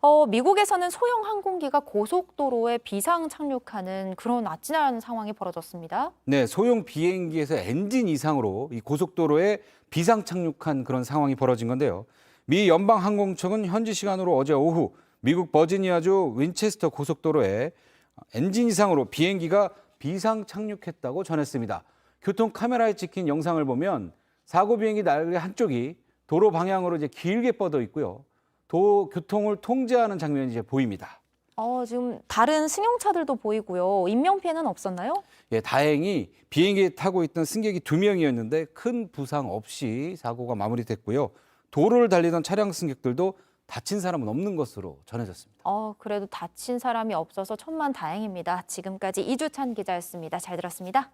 어, 미국에서는 소형 항공기가 고속도로에 비상 착륙하는 그런 아찔한 상황이 벌어졌습니다. 네, 소형 비행기에서 엔진 이상으로 이 고속도로에 비상 착륙한 그런 상황이 벌어진 건데요. 미 연방 항공청은 현지 시간으로 어제 오후 미국 버지니아주 윈체스터 고속도로에 엔진 이상으로 비행기가 비상 착륙했다고 전했습니다. 교통 카메라에 찍힌 영상을 보면 사고 비행기 날개 한쪽이 도로 방향으로 이제 길게 뻗어 있고요. 도 교통을 통제하는 장면이 이제 보입니다. 어, 지금 다른 승용차들도 보이고요. 인명 피해는 없었나요? 예, 다행히 비행기에 타고 있던 승객이 두 명이었는데 큰 부상 없이 사고가 마무리됐고요. 도로를 달리던 차량 승객들도 다친 사람은 없는 것으로 전해졌습니다. 어, 그래도 다친 사람이 없어서 천만 다행입니다. 지금까지 이주찬 기자였습니다. 잘 들었습니다.